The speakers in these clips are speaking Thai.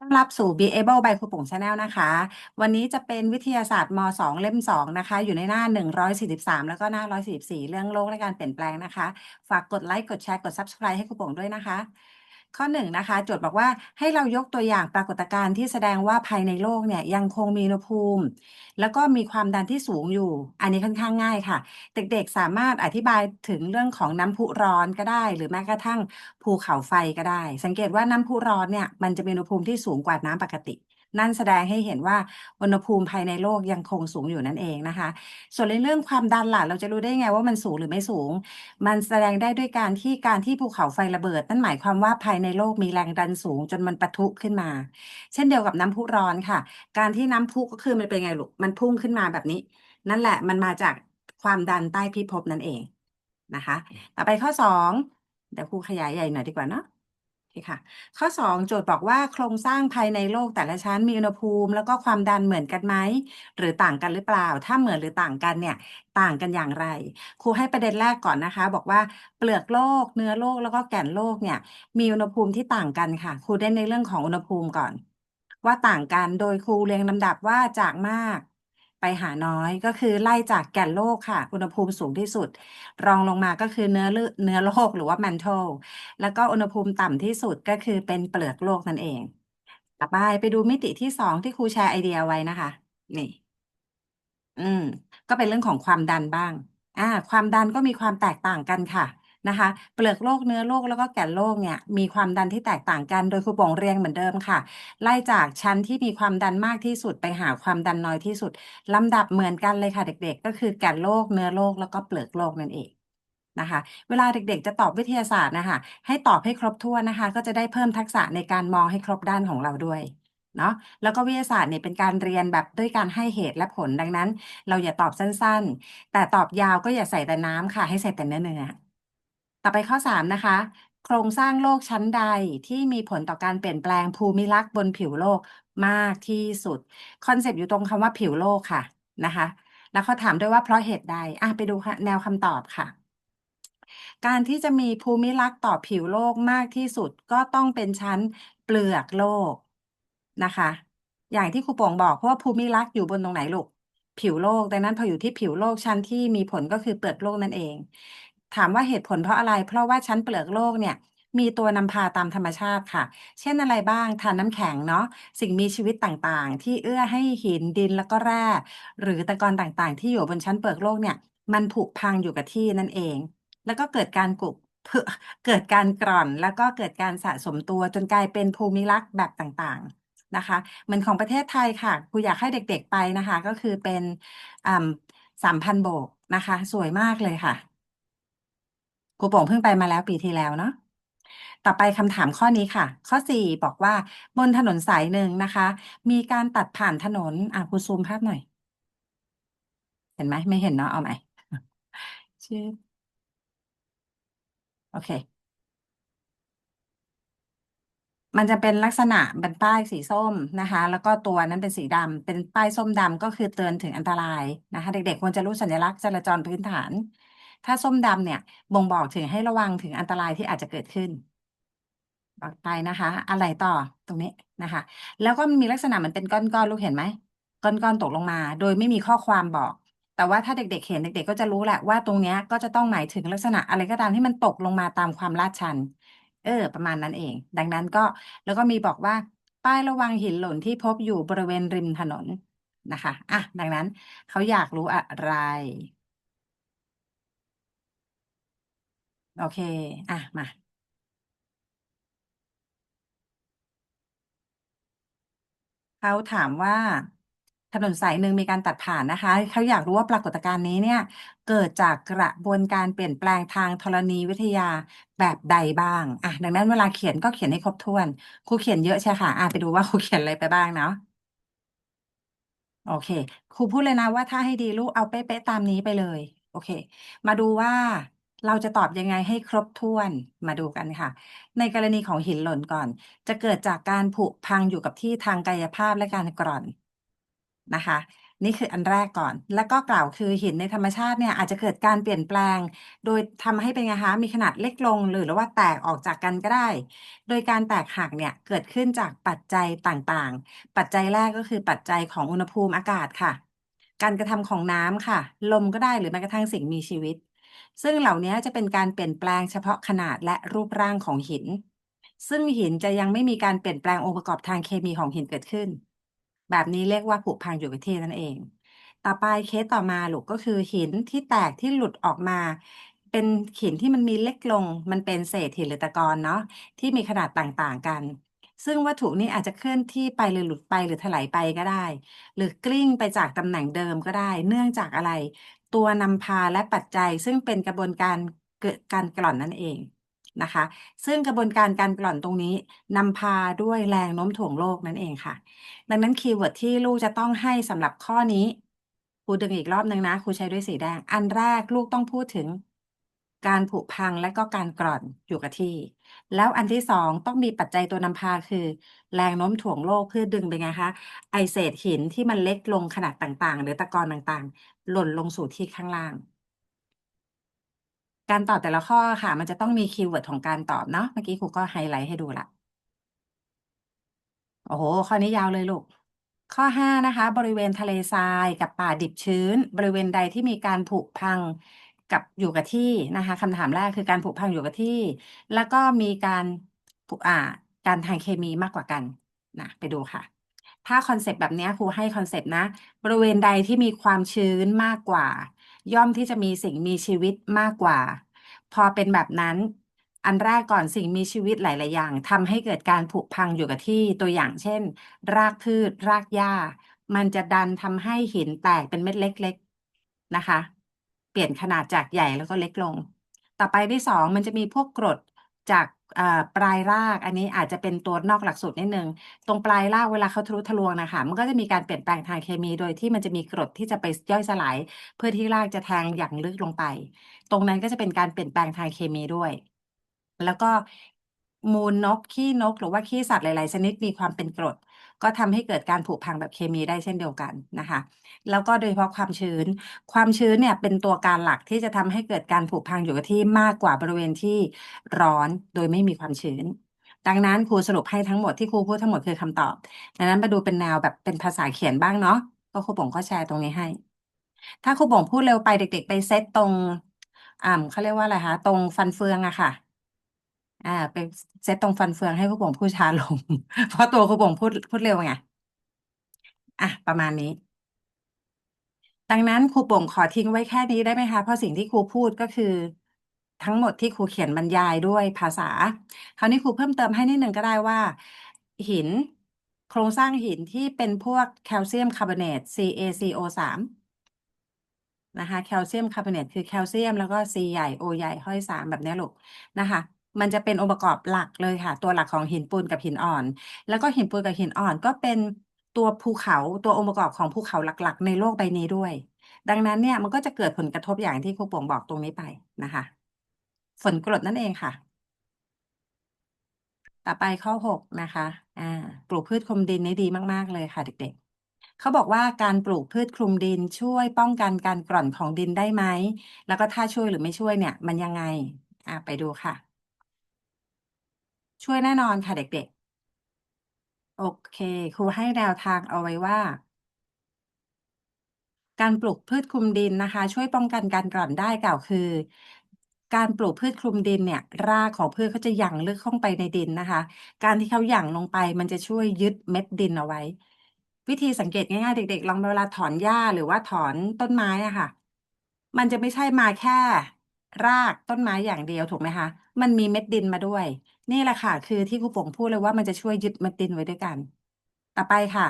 ต้อนรับสู่ Be Able by ครูปุ๋ง Channel นะคะ วันนี้จะเป็นวิทยาศาสตร์ม 2 เล่ม 2 นะคะ อยู่ในหน้า 143 แล้วก็หน้า 144 เรื่องโลกและการเปลี่ยนแปลงนะคะ ฝากกดไลค์ กดแชร์ กด Subscribe ให้ครูปุ๋งด้วยนะคะ ข้อ1นะคะโจทย์บอกว่าให้เรายกตัวอย่างปรากฏการณ์ที่แสดงว่าภายในโลกเนี่ยยังคงมีอุณหภูมิ แล้วก็มีความดันที่สูงอยู่ อันนี้ค่อนข้างง่ายค่ะ เด็กๆสามารถอธิบายถึงเรื่องของน้ำพุร้อนก็ได้ หรือแม้กระทั่งภูเขาไฟก็ได้ สังเกตว่าน้ำพุร้อนเนี่ยมันจะมีอุณหภูมิที่สูงกว่าน้ำปกติ นั่นแสดงให้เห็นว่าอุณหภูมิภายในโลกยังคงสูงอยู่นั่นเองนะคะ ส่วนในเรื่องความดันล่ะเราจะรู้ได้ไงว่ามันสูงหรือไม่สูง มันแสดงได้ด้วยการที่การที่ภูเขาไฟระเบิด นั่นหมายความว่าภายในโลกมีแรงดันสูงจนมันปะทุขึ้นมา เช่นเดียวกับน้ำพุร้อนค่ะ การที่น้ำพุก็คือมันเป็นไงลูกมันพุ่งขึ้นมาแบบนี้ นั่นแหละมันมาจากความดันใต้พิภพนั่นเองนะคะ ต่อไปข้อสองเดี๋ยวครูขยายใหญ่หน่อยดีกว่าเนาะ ค่ะ ข้อ 2 โจทย์บอกว่าโครงสร้างภายในโลกแต่ละชั้นมีอุณหภูมิ แล้วก็ความดันเหมือนกันไหม หรือต่างกันหรือเปล่า ถ้าเหมือนหรือต่างกันเนี่ย ต่างกันอย่างไร ครูให้ประเด็นแรกก่อนนะคะ บอกว่าเปลือกโลก เนื้อโลกแล้วก็แก่นโลกเนี่ย มีอุณหภูมิที่ต่างกันค่ะ ครูได้ในเรื่องของอุณหภูมิก่อน ว่าต่างกันโดยครูเรียงลำดับว่าจากมาก หาน้อยก็คือไล่จากแก่นโลกค่ะ อุณหภูมิสูงที่สุด รองลงมาก็คือเนื้อเลือเนื้อโลกหรือว่า mantle แล้วก็อุณหภูมิต่ำที่สุดก็คือเป็นเปลือกโลกนั่นเอง ต่อไปไปดูมิติที่สองที่ครูแชร์ไอเดียไว้นะคะ นี่ อืม ก็เป็นเรื่องของความดันบ้าง อ่า ความดันก็มีความแตกต่างกันค่ะ นะคะ เปลือกโลกเนื้อโลกแล้วก็แก่นโลกเนี่ยมีความดันที่แตกต่างกันโดยครูป่งเรียงเหมือนเดิมค่ะ ไล่จากชั้นที่มีความดันมากที่สุดไปหาความดันน้อยที่สุดลำดับเหมือนกันเลยค่ะเด็ก ๆ ก็คือแก่นโลกเนื้อโลกแล้วก็เปลือกโลกนั่นเองนะคะเวลาเด็กๆ จะตอบวิทยาศาสตร์นะคะให้ตอบให้ครบถ้วนนะคะ ก็จะได้เพิ่มทักษะในการมองให้ครบด้านของเราด้วยเนาะแล้วก็วิทยาศาสตร์เนี่ยเป็นการเรียนแบบด้วยการให้เหตุและผลดังนั้น เราอย่าตอบสั้นๆ แต่ตอบยาวก็อย่าใส่แต่น้ำค่ะ ให้ใส่แต่เนื้อเนื้อ ต่อไปข้อ 3 นะคะ โครงสร้างโลกชั้นใดที่มีผลต่อการเปลี่ยนแปลงภูมิลักษณ์บนผิวโลกมากที่สุด คอนเซปต์อยู่ตรงคำว่าผิวโลกค่ะนะคะ แล้วเขาถามด้วยว่าเพราะเหตุใดอะไปดูแนวคำตอบค่ะ การที่จะมีภูมิลักษณ์ต่อผิวโลกมากที่สุดก็ต้องเป็นชั้นเปลือกโลกนะคะ อย่างที่ครูโป่งบอกเพราะว่าภูมิลักษณ์อยู่บนตรงไหนลูกผิวโลก ดังนั้นพออยู่ที่ผิวโลกชั้นที่มีผลก็คือเปลือกโลกนั่นเอง ถามว่าเหตุผลเพราะอะไร เพราะว่าชั้นเปลือกโลกเนี่ย มีตัวนำพาตามธรรมชาติค่ะ เช่นอะไรบ้างทานน้ำแข็งเนาะสิ่งมีชีวิตต่างๆ ที่เอื้อให้หินดินแล้วก็แร่หรือตะกอนต่างๆ ที่อยู่บนชั้นเปลือกโลกเนี่ย มันผุพังอยู่กับที่นั่นเอง แล้วก็เกิดการกุกเกิดการกร่อนแล้วก็เกิดการสะสมตัวจนกลายเป็นภูมิลักษณ์แบบต่างๆนะคะเหมือนของประเทศไทยค่ะครูอยากให้เด็กๆไปนะคะ ก็คือเป็นสามพันโบกนะคะ สวยมากเลยค่ะ ครูโป่งเพิ่งไปมาแล้วปีที่แล้วเนาะต่อไปคำถามข้อนี้ค่ะ ข้อสี่บอกว่าบนถนนสายหนึ่งนะคะ มีการตัดผ่านถนนอะครูซูมภาพหน่อย เห็นไหมไม่เห็นเนาะเอาใหม่ชื่อโอเค มันจะเป็นลักษณะเป็นป้ายสีส้มนะคะ แล้วก็ตัวนั้นเป็นสีดำเป็นป้ายส้มดำก็คือเตือนถึงอันตรายนะคะ เด็กๆควรจะรู้สัญลักษณ์จราจรพื้นฐาน ถ้าส้มดำเนี่ย บ่งบอกถึงให้ระวังถึงอันตรายที่อาจจะเกิดขึ้นต่อไปนะคะ อะไรต่อตรงนี้นะคะ แล้วก็มันมีลักษณะเหมือนเป็นก้อนๆลูกเห็นไหมก้อนๆตกลงมา โดยไม่มีข้อความบอก แต่ว่าถ้าเด็กๆเห็นเด็ก ๆ ก็จะรู้แหละว่าตรงนี้ก็จะต้องหมายถึงลักษณะอะไรก็ตามที่มันตกลงมาตามความลาดชัน เออ ประมาณนั้นเอง ดังนั้นก็แล้วก็มีบอกว่าป้ายระวังหินหล่นที่พบอยู่บริเวณริมถนนนะคะ อะ ดังนั้นเขาอยากรู้อะไร โอเค อะ มา เขาถามว่าถนนสายหนึ่งมีการตัดผ่านนะคะ เขาอยากรู้ว่าปรากฏการณ์นี้เนี่ย เกิดจากกระบวนการเปลี่ยนแปลงทางธรณีวิทยาแบบใดบ้าง อะ ดังนั้นเวลาเขียนก็เขียนให้ครบถ้วน ครูเขียนเยอะใช่ค่ะ อะไปดูว่าครูเขียนอะไรไปบ้างเนาะ โอเค ครูพูดเลยนะว่าถ้าให้ดีลูกเอาเป๊ะๆตามนี้ไปเลย โอเค มาดูว่า เราจะตอบยังไงให้ครบถ้วนมาดูกันค่ะ ในกรณีของหินหล่นก่อน จะเกิดจากการผุพังอยู่กับที่ทางกายภาพและการกร่อนนะคะ นี่คืออันแรกก่อน แล้วก็กล่าวคือหินในธรรมชาติเนี่ยอาจจะเกิดการเปลี่ยนแปลง โดยทำให้เป็นไงคะมีขนาดเล็กลงหรือว่าแตกออกจากกันก็ได้ โดยการแตกหักเนี่ยเกิดขึ้นจากปัจจัยต่างๆ ปัจจัยแรกก็คือปัจจัยของอุณหภูมิอากาศค่ะ การกระทำของน้ำค่ะ ลมก็ได้หรือแม้กระทั่งสิ่งมีชีวิต ซึ่งเหล่านี้จะเป็นการเปลี่ยนแปลงเฉพาะขนาดและรูปร่างของหิน ซึ่งหินจะยังไม่มีการเปลี่ยนแปลงองค์ประกอบทางเคมีของหินเกิดขึ้น แบบนี้เรียกว่าผุพังอยู่กับที่นั่นเอง ต่อไปเคสต่อมาลูกก็คือหินที่แตกที่หลุดออกมา เป็นหินที่มันมีเล็กลง มันเป็นเศษหินหรือตะกอนเนาะที่มีขนาดต่างๆกันซึ่งวัตถุนี้อาจจะเคลื่อนที่ไปหรือหลุดไปหรือถลายไปก็ได้ หรือกลิ้งไปจากตำแหน่งเดิมก็ได้ เนื่องจากอะไร ตัวนำพาและปัจจัย ซึ่งเป็นกระบวนการเกิดการกล่อนนั่นเองนะคะ ซึ่งกระบวนการการกล่อนตรงนี้นำพาด้วยแรงโน้มถ่วงโลกนั่นเองค่ะ ดังนั้นคีย์เวิร์ดที่ลูกจะต้องให้สำหรับข้อนี้ครูดึงอีกรอบนึงนะครูใช้ด้วยสีแดง อันแรกลูกต้องพูดถึง การผุพังและก็การกร่อนอยู่กับที่ แล้วอันที่สองต้องมีปัจจัยตัวนำพาคือ แรงโน้มถ่วงโลกเพื่อดึงไปไงคะไอเศษหินที่มันเล็กลงขนาดต่างๆ หรือตะกอนต่างๆ หล่นลงสู่ที่ข้างล่าง การตอบแต่ละข้อค่ะ มันจะต้องมีคีย์เวิร์ดของการตอบเนาะเมื่อกี้ครูก็ไฮไลท์ให้ดูละโอ้โหข้อนี้ยาวเลยลูกข้อ 5 นะคะ บริเวณทะเลทรายกับป่าดิบชื้น บริเวณใดที่มีการผุพัง กับอยู่กับที่นะคะคำถามแรกคือการผุพังอยู่กับที่ แล้วก็มีการผุอ่าการทางเคมีมากกว่ากันนะไปดูค่ะ ถ้าคอนเซปต์แบบนี้ครูให้คอนเซปต์นะ บริเวณใดที่มีความชื้นมากกว่า ย่อมที่จะมีสิ่งมีชีวิตมากกว่า พอเป็นแบบนั้นอันแรกก่อนสิ่งมีชีวิตหลาย ๆ อย่างทำให้เกิดการผุพังอยู่กับที่ตัวอย่างเช่น รากพืช รากหญ้า มันจะดันทำให้หินแตกเป็นเม็ดเล็ก ๆ นะคะ ปลี่ยนขนาดจากใหญ่แล้วก็เล็กลง ต่อไปที่สองมันจะมีพวกกรดจากปลายราก อันนี้อาจจะเป็นตัวนอกหลักสูตรนิดนึง ตรงปลายรากเวลาเขาทะลุทะลวงนะคะมันก็จะมีการเปลี่ยนแปลงทางเคมีโดยที่มันจะมีกรดที่จะไปย่อยสลาย เพื่อที่รากจะแทงอย่างลึกลงไป ตรงนั้นก็จะเป็นการเปลี่ยนแปลงทางเคมีด้วย แล้วก็มูลนกขี้นก หรือว่าขี้สัตว์หลาย ๆ ชนิดมีความเป็นกรด ก็ทำให้เกิดการผุพังแบบเคมีได้เช่นเดียวกันนะคะ แล้วก็โดยเฉพาะความชื้น ความชื้นเนี่ยเป็นตัวการหลักที่จะทำให้เกิดการผุพังอยู่กับที่มากกว่าบริเวณที่ร้อนโดยไม่มีความชื้น ดังนั้นครูสรุปให้ทั้งหมดที่ครูพูดทั้งหมดคือคำตอบดังนั้นมาดูเป็นแนวแบบเป็นภาษาเขียนบ้างเนาะก็ครูป่งก็แชร์ตรงนี้ให้ ถ้าครูป่งพูดเร็วไปเด็ก ๆ ไปเซตตรงอ่าเขาเรียกว่าอะไรคะตรงฟันเฟืองอะค่ะ อ่าไปเซตตรงฟันเฟืองให้ครูป่งพูดช้าลง เพราะตัวครูป่งพูดพูดเร็วไงอะประมาณนี้ ดังนั้นครูป่งขอทิ้งไว้แค่นี้ได้ไหมคะเพราะสิ่งที่ครูพูดก็คือ ทั้งหมดที่ครูเขียนบรรยายด้วยภาษา คราวนี้ครูเพิ่มเติมให้นิดนึงก็ได้ว่า หิน โครงสร้างหินที่เป็นพวกแคลเซียมคาร์บอเนต CaCO3 นะคะแคลเซียมคาร์บอเนตคือแคลเซียมแล้วก็ C ใหญ่ O ใหญ่ห้อยสามแบบนี้ลูกนะคะ มันจะเป็นองค์ประกอบหลักเลยค่ะ ตัวหลักของหินปูนกับหินอ่อน แล้วก็หินปูนกับหินอ่อนก็เป็นตัวภูเขาตัวองค์ประกอบของภูเขาหลัก ๆ ในโลกใบนี้ด้วย ดังนั้นเนี่ยมันก็จะเกิดผลกระทบอย่างที่ครูป่งบอกตรงนี้ไปนะคะ ฝนกรดนั่นเองค่ะ ต่อไปข้อหกนะคะอ่าปลูกพืชคลุมดินนี่ดีมาก ๆ เลยค่ะ เด็ก ๆเขาบอกว่าการปลูกพืชคลุมดินช่วยป้องกันการกร่อนของดินได้ไหม แล้วก็ถ้าช่วยหรือไม่ช่วยเนี่ย มันยังไง อ่าไปดูค่ะ ช่วยแน่นอนค่ะเด็กๆ โอเคครูให้แนวทางเอาไว้ว่า การปลูกพืชคลุมดินนะคะ ช่วยป้องกันการกร่อนได้กล่าวคือ การปลูกพืชคลุมดินเนี่ย รากของพืชเขาจะหยั่งลึกเข้าไปในดินนะคะ การที่เขาหยั่งลงไปมันจะช่วยยึดเม็ดดินเอาไว้ วิธีสังเกตง่ายๆเด็ก ๆ ลองเวลาถอนหญ้าหรือว่าถอนต้นไม้อะค่ะ มันจะไม่ใช่มาแค่ รากต้นไม้อย่างเดียวถูกไหมคะ มันมีเม็ดดินมาด้วย นี่แหละค่ะ คือที่ครูป่งพูดเลยว่ามันจะช่วยยึดเม็ดดินไว้ด้วยกัน ต่อไปค่ะ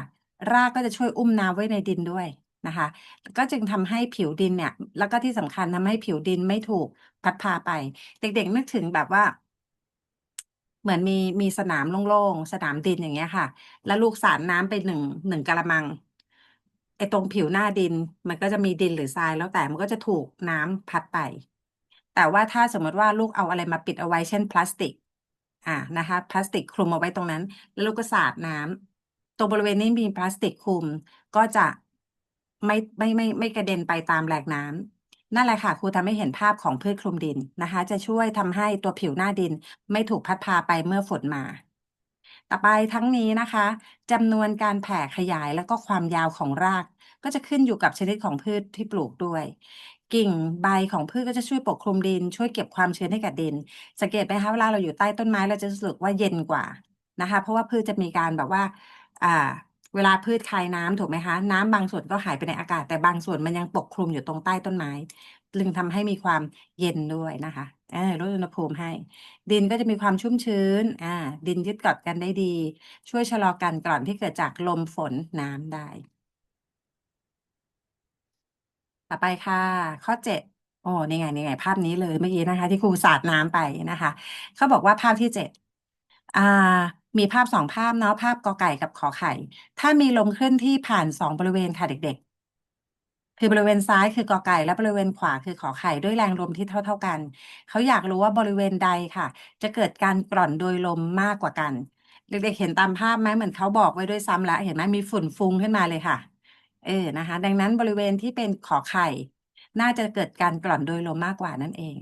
รากก็จะช่วยอุ้มน้ำไว้ในดินด้วยนะคะ ก็จึงทำให้ผิวดินเนี่ย แล้วก็ที่สำคัญทำให้ผิวดินไม่ถูกพัดพาไป เด็กๆนึกถึงแบบว่า เหมือนมีมีสนามโล่งๆสนามดินอย่างเงี้ยค่ะ แล้วลูกสาดน้ำไปหนึ่งหนึ่งกะละมังไอ้ตรงผิวหน้าดินมันก็จะมีดินหรือทรายแล้วแต่มันก็จะถูกน้ำพัดไป แต่ว่าถ้าสมมติว่าลูกเอาอะไรมาปิดเอาไว้เช่นพลาสติก อ่านะคะพลาสติกคลุมเอาไว้ตรงนั้น แล้วลูกก็สาดน้ำตรงบริเวณนี้มีพลาสติกคลุมก็จะไม่ไม่ไม่ไม่กระเด็นไปตามแหลกน้ำนั่นแหละค่ะครูทำให้เห็นภาพของพืชคลุมดินนะคะ จะช่วยทำให้ตัวผิวหน้าดินไม่ถูกพัดพาไปเมื่อฝนมา ต่อไปทั้งนี้นะคะจำนวนการแผ่ขยายแล้วก็ความยาวของราก ก็จะขึ้นอยู่กับชนิดของพืชที่ปลูกด้วย กิ่งใบของพืชก็จะช่วยปกคลุมดิน ช่วยเก็บความชื้นให้กับดิน สังเกตไหมคะเวลาเราอยู่ใต้ต้นไม้เราจะรู้สึกว่าเย็นกว่านะคะ เพราะว่าพืชจะมีการแบบว่าอ่าเวลาพืชคายน้ำถูกไหมคะ น้ำบางส่วนก็หายไปในอากาศ แต่บางส่วนมันยังปกคลุมอยู่ตรงใต้ต้นไม้จึงทำให้มีความเย็นด้วยนะคะเออลดอุณหภูมิให้ ดินก็จะมีความชุ่มชื้นอ่าดินยึดเกาะกันได้ดี ช่วยชะลอการกร่อนที่เกิดจากลมฝนน้ำได้ ต่อไปค่ะ ข้อเจ็ดโอ้นี่ไงนี่ไง ภาพนี้เลยเมื่อกี้นะคะ ที่ครูสาดน้ำไปนะคะเขาบอกว่าภาพที่เจ็ดอ่า มีภาพสองภาพเนาะภาพกอไก่กับขอไข่ ถ้ามีลมเคลื่อนที่ผ่านสองบริเวณค่ะเด็ก ๆ คือบริเวณซ้ายคือกอไก่ และบริเวณขวาคือขอไข่ด้วยแรงลมที่เท่า ๆกัน เขาอยากรู้ว่าบริเวณใดค่ะ จะเกิดการกร่อนโดยลมมากกว่ากัน เด็กๆเห็นตามภาพไหมเหมือนเขาบอกไว้ด้วยซ้ำล้วเห็นไหมมีฝุ่นฟุ้งขึ้นมาเลยค่ะ เออนะคะ ดังนั้นบริเวณที่เป็นขอไข่ น่าจะเกิดการกร่อนโดยลมมากกว่านั่นเอง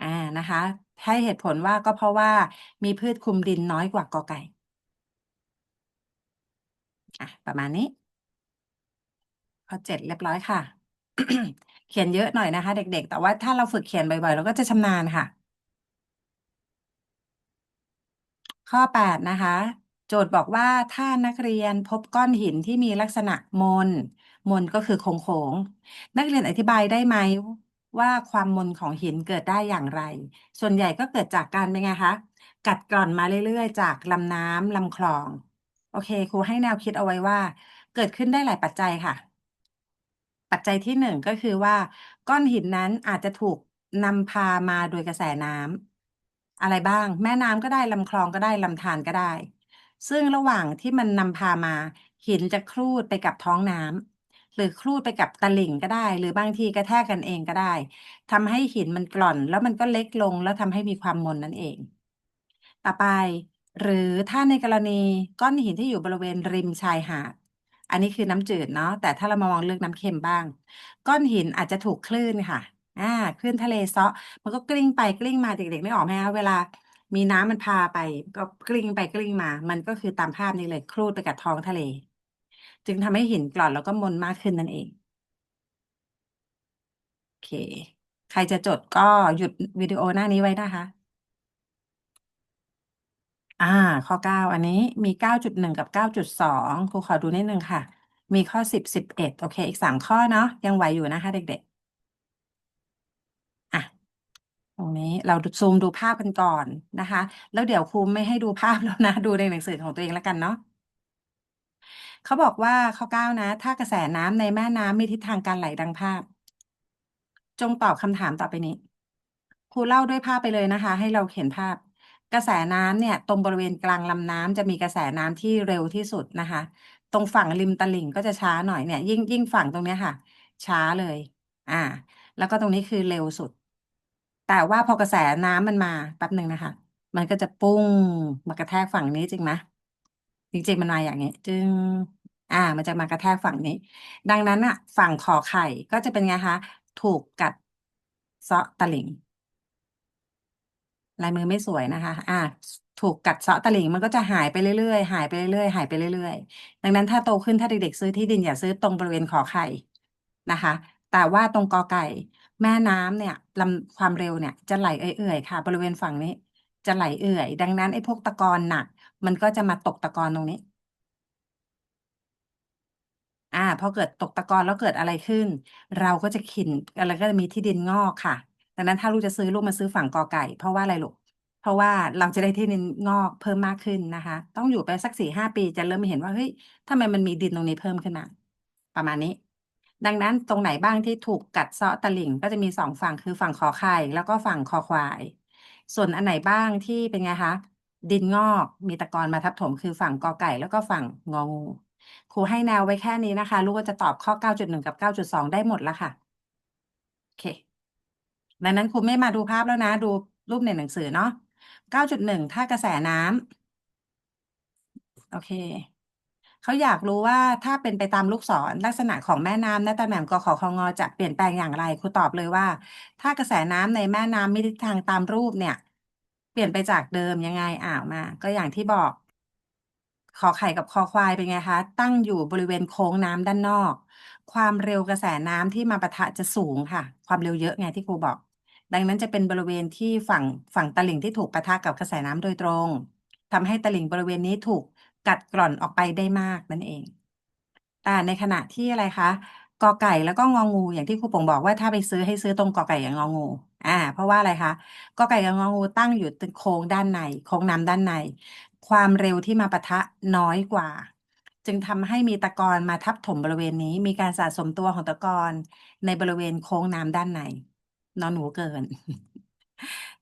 อ่านะคะ ให้เหตุผลว่าก็เพราะว่ามีพืชคลุมดินน้อยกว่ากอไก่อะประมาณนี้ข้อเจ็ดเรียบร้อยค่ะ เขียนเยอะหน่อยนะคะ เด็ก ๆ แต่ว่าถ้าเราฝึกเขียนบ่อยๆ เราก็จะชำนาญค่ะ ข้อแปดนะคะ โจทย์บอกว่าถ้านักเรียนพบก้อนหินที่มีลักษณะมน มนก็คือโค้งๆ นักเรียนอธิบายได้ไหมว่าความมนของหินเกิดได้อย่างไร ส่วนใหญ่ก็เกิดจากการเป็นไงคะ กัดกร่อนมาเรื่อยๆ จากลำน้ำลำคลอง โอเคครูให้แนวคิดเอาไว้ว่า เกิดขึ้นได้หลายปัจจัยค่ะ ปัจจัยที่หนึ่งก็คือว่า ก้อนหินนั้นอาจจะถูกนำพามาโดยกระแสน้ำอะไรบ้าง แม่น้ำก็ได้ลำคลองก็ได้ลำธารก็ได้ ซึ่งระหว่างที่มันนำพามา หินจะคลูดไปกับท้องน้ำหรือคลูดไปกับตลิ่งก็ได้ หรือบางทีกระแทกกันเองก็ได้ทำให้หินมันกร่อน แล้วมันก็เล็กลงแล้วทำให้มีความมนนั่นเอง ต่อไป หรือถ้าในกรณีก้อนหินที่อยู่บริเวณริมชายหาดอันนี้คือน้ำจืดเนาะแต่ถ้าเรามามองเรื่องน้ำเค็มบ้าง ก้อนหินอาจจะถูกคลื่นค่ะอ่าคลื่นทะเลเซาะมันก็กลิ้งไปกลิ้งมาเด็กๆนึกออกไหมคะเวลา มีน้ำมันพาไป ก็กลิ้งไปกลิ้งมา มันก็คือตามภาพนี้เลยคลูดไปกับท้องทะเล จึงทำให้หินกร่อนแล้วก็มนมากขึ้นนั่นเองโอเค ใครจะจดก็หยุดวิดีโอหน้านี้ไว้นะคะ อ่า ข้อเก้าอันนี้มีเก้าจุดหนึ่งกับเก้าจุดสองครูขอดูนิดนึงค่ะ มีข้อสิบสิบเอ็ดโอเค อีกสามข้อเนาะยังไหวอยู่นะคะเด็กๆ อะ ตรงนี้เราซูมดูภาพกันก่อนนะคะ แล้วเดี๋ยวครูไม่ให้ดูภาพแล้วนะ ดูในหนังสือของตัวเองแล้วกันเนาะเขาบอกว่าข้อเก้านะ ถ้ากระแสน้ำในแม่น้ำมีทิศทางการไหลดังภาพ จงตอบคำถามต่อไปนี้ครูเล่าด้วยภาพไปเลยนะคะ ให้เราเห็นภาพ กระแสน้ำเนี่ย ตรงบริเวณกลางลำน้ำจะมีกระแสน้ำที่เร็วที่สุดนะคะ ตรงฝั่งริมตลิ่งก็จะช้าหน่อยเนี่ย ยิ่งยิ่งฝั่งตรงเนี้ยค่ะ ช้าเลย อ่า แล้วก็ตรงนี้คือเร็วสุด แต่ว่าพอกระแสน้ำมันมาแป๊บหนึ่งนะคะ มันก็จะปุ้งมากระแทกฝั่งนี้จริงไหมจริงๆมันมาอย่างนี้จึง อ่า มันจะมากระแทกฝั่งนี้ ดังนั้นอะ ฝั่งขอไข่ก็จะเป็นไงคะ ถูกกัดเซาะตะลิ่งลายมือไม่สวยนะคะ อ่า ถูกกัดเซาะตะลิ่งมันก็จะหายไปเรื่อยๆ หายไปเรื่อยๆ หายไปเรื่อยๆ ดังนั้นถ้าโตขึ้นถ้าเด็กๆซื้อที่ดินอย่าซื้อตรงบริเวณขอไข่นะคะ แต่ว่าตรงกอไก่ แม่น้ำเนี่ยลำความเร็วเนี่ยจะไหลเอื่อยๆค่ะ บริเวณฝั่งนี้ จะไหลเอื่อย ดังนั้นไอ้พวกตะกอนหนัก มันก็จะมาตกตะกอนตรงนี้ อ่าพอเกิดตกตะกอนแล้วเกิดอะไรขึ้น เราก็จะขินอะไรก็จะมีที่ดินงอกค่ะ ดังนั้นถ้าลูกจะซื้อลูกมาซื้อฝั่งกอไก่ เพราะว่าอะไรลูกเพราะว่าเราจะได้ที่ดินงอกเพิ่มมากขึ้นนะคะ ต้องอยู่ไปสักสี่ห้าปีจะเริ่มเห็นว่าเฮ้ยทำไมมันมีดินตรงนี้เพิ่มขึ้นมาประมาณนี้ ดังนั้นตรงไหนบ้างที่ถูกกัดเซาะตะลิ่งก็จะมีสองฝั่งคือฝั่งขอไข่แล้วก็ฝั่งคอควาย ส่วนอันไหนบ้างที่เป็นไงคะ ดินงอกมีตะกอนมาทับถม คือฝั่งกอไก่แล้วก็ฝั่งงองูครูให้แนวไว้แค่นี้นะคะ ลูกก็จะตอบข้อ 9.1 กับ 9.2 ได้หมดแล้วค่ะ โอเค ดังนั้นครูไม่มาดูภาพแล้วนะ ดูรูปในหนังสือเนาะ 9.1 ถ้ากระแสน้ำโอเค เขาอยากรู้ว่าถ้าเป็นไปตามลูกศรลักษณะของแม่น้ำณตำแหน่งกขคงจะเปลี่ยนแปลงอย่างไรครูตอบเลยว่า ถ้ากระแสน้ำในแม่น้ำมีทิศทางตามรูปเนี่ย เปลี่ยนไปจากเดิมยังไงอ่าวมา ก็อย่างที่บอก ขอไข่กับคอควายเป็นไงคะ ตั้งอยู่บริเวณโค้งน้ำด้านนอก ความเร็วกระแสน้ำที่มาปะทะจะสูงค่ะ ความเร็วเยอะไงที่ครูบอก ดังนั้นจะเป็นบริเวณที่ฝั่งฝั่งตลิ่งที่ถูกปะทะกับกระแสน้ำโดยตรงทำให้ตลิ่งบริเวณนี้ถูก กัดกร่อนออกไปได้มากนั่นเอง แต่ในขณะที่อะไรคะกอไก่แล้วก็งองู อย่างที่ครูปงบอกว่าถ้าไปซื้อให้ซื้อตรงกอไก่กับงองู อ่า เพราะว่าอะไรคะกอไก่กับงองูตั้งอยู่ตรงโค้งด้านในโค้งน้ำด้านใน ความเร็วที่มาปะทะน้อยกว่า จึงทำให้มีตะกอนมาทับถมบริเวณนี้ มีการสะสมตัวของตะกอนในบริเวณโค้งน้ำด้านในนอนหนูเกิน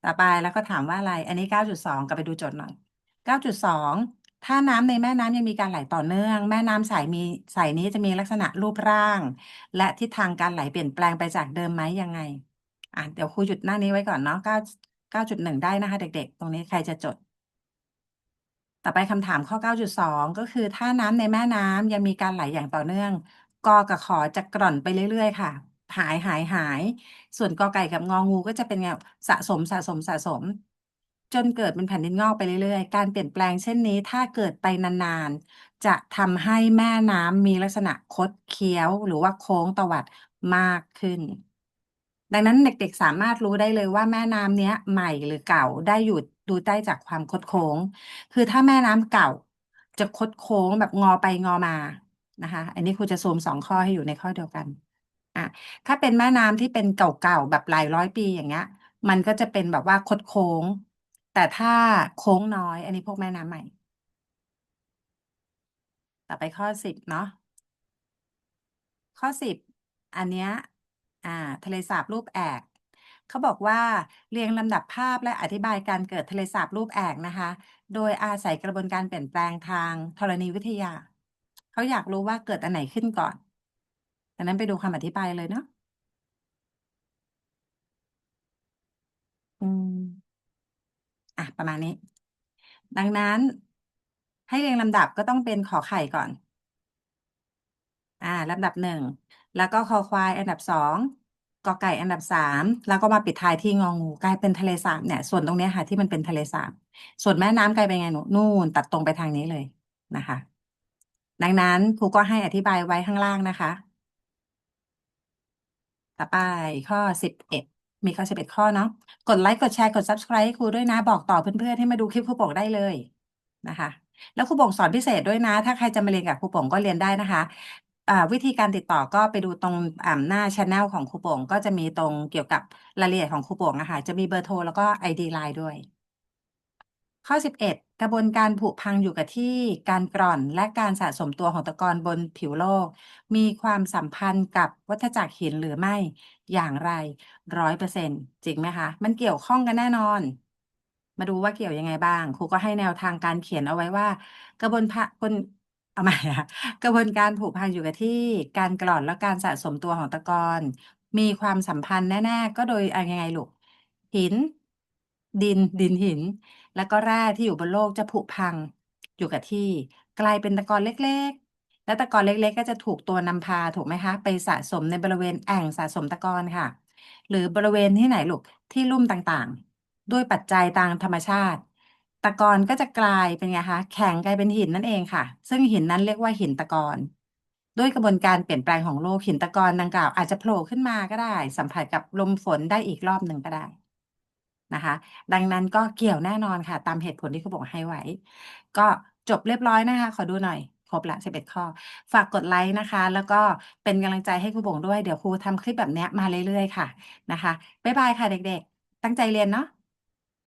ต่อไปแล้วก็ถามว่าอะไร อันนี้ 9.2กลับไปดูโจทย์หน่อย 9.2 ถ้าน้ำในแม่น้ำยังมีการไหลต่อเนื่อง แม่น้ำสายมีสายนี้จะมีลักษณะรูปร่าง และทิศทางการไหลเปลี่ยนแปลงไปจากเดิมไหมยังไง อะเดี๋ยวครูหยุดหน้านี้ไว้ก่อนเนาะ9 9.1ได้นะคะ เด็ก ๆ ตรงนี้ใครจะจด ต่อไปคำถามข้อ9.2ก็คือ ถ้าน้ำในแม่น้ำยังมีการไหลอย่างต่อเนื่องกอกับขอจะกร่อนไปเรื่อยๆ ค่ะ หายหายหาย ส่วนกอไก่กับงองูก็จะเป็นไงสะสมสะสมสะสม จนเกิดเป็นแผ่นดินงอกไปเรื่อยๆ การเปลี่ยนแปลงเช่นนี้ถ้าเกิดไปนานๆ จะทำให้แม่น้ำมีลักษณะคดเคี้ยว หรือว่าโค้งตวัดมากขึ้น ดังนั้นเด็กๆสามารถรู้ได้เลยว่าแม่น้ำเนี้ยใหม่หรือเก่าได้อยู่ดูได้จากความคดโค้ง คือถ้าแม่น้ำเก่าจะคดโค้งแบบงอไปงอมานะคะ อันนี้ครูจะซูมสองข้อให้อยู่ในข้อเดียวกันอะถ้าเป็นแม่น้ำที่เป็นเก่าๆแบบหลายร้อยปีอย่างเงี้ย มันก็จะเป็นแบบว่าคดโค้ง แต่ถ้าโค้งน้อย อันนี้พวกแม่น้ำใหม่ ต่อไปข้อสิบเนาะข้อสิบอันเนี้ยอ่า ทะเลสาบรูปแอกเขาบอกว่าเรียงลำดับภาพและอธิบายการเกิดทะเลสาบรูปแอกนะคะ โดยอาศัยกระบวนการเปลี่ยนแปลงทางธรณีวิทยา เขาอยากรู้ว่าเกิดอันไหนขึ้นก่อนดังนั้นไปดูคำอธิบายเลยเนาะ อะประมาณนี้ ดังนั้นให้เรียงลำดับก็ต้องเป็นขอไข่ก่อน อ่าลำดับหนึ่ง แล้วก็คอควายอันดับสองกอไก่อันดับสามแล้วก็มาปิดท้ายที่งองูกลายเป็นทะเลสาบเนี่ย ส่วนตรงนี้ค่ะที่มันเป็นทะเลสาบส่วนแม่น้ำกลายเป็นไงหนูนู่นตัดตรงไปทางนี้เลยนะคะ ดังนั้นครูก็ให้อธิบายไว้ข้างล่างนะคะ ต่อไปข้อสิบเอ็ด มีข้อสิบเอ็ดข้อเนาะกดไลค์กดแชร์กด subscribe ให้ครูด้วยนะ บอกต่อเพื่อนๆให้มาดูคลิปครูโป่งได้เลยนะคะ แล้วครูโป่งสอนพิเศษด้วยนะ ถ้าใครจะมาเรียนกับครูโป่งก็เรียนได้นะคะวิธีการติดต่อก็ไปดูตรงหน้าช anel ของครูโป่งก็จะมีตรงเกี่ยวกับรายละเอียดของครูโป่งนะคะจะมีเบอร์โทรแล้วก็ ID ไลน์ด้วย ข้อ11 กระบวนการผุพังอยู่กับที่การกร่อนและการสะสมตัวของตะกอนบนผิวโลก มีความสัมพันธ์กับวัฏจักรหินหรือไม่อย่างไรร้อยเปอร์เซ็นต์จริงไหมคะ มันเกี่ยวข้องกันแน่นอน มาดูว่าเกี่ยวยังไงบ้าง ครูก็ให้แนวทางการเขียนเอาไว้ว่า กระบวนพะกนเอาใหม่อะกระบวนการผุพังอยู่กับที่การกร่อนและการสะสมตัวของตะกอนมีความสัมพันธ์แน่ ๆ ก็โดยอะไรยังไงลูกหิน ดินดินหิน แล้วก็แร่ที่อยู่บนโลกจะผุพังอยู่กับที่ กลายเป็นตะกอนเล็กๆ แล้วตะกอนเล็กๆ ก็จะถูกตัวนำพาถูกไหมคะ ไปสะสมในบริเวณแอ่งสะสมตะกอนค่ะ หรือบริเวณที่ไหนลูกที่ลุ่มต่างๆ ด้วยปัจจัยตามธรรมชาติ ตะกอนก็จะกลายเป็นไงคะแข็งกลายเป็นหินนั่นเองค่ะ ซึ่งหินนั้นเรียกว่าหินตะกอนด้วยกระบวนการเปลี่ยนแปลงของโลกหินตะกอนดังกล่าวอาจจะโผล่ขึ้นมาก็ได้ สัมผัสกับลมฝนได้อีกรอบหนึ่งก็ได้ นะคะ ดังนั้นก็เกี่ยวแน่นอนค่ะ ตามเหตุผลที่เขาบอกให้ไว้ ก็จบเรียบร้อยนะคะ ขอดูหน่อย ครบละ11 ข้อ ฝากกดไลค์นะคะ แล้วก็เป็นกำลังใจให้ครูบงด้วย เดี๋ยวครูทำคลิปแบบนี้มาเรื่อยๆ ค่ะนะคะ บ๊ายบายค่ะเด็กๆ ตั้งใจเรียนเนาะ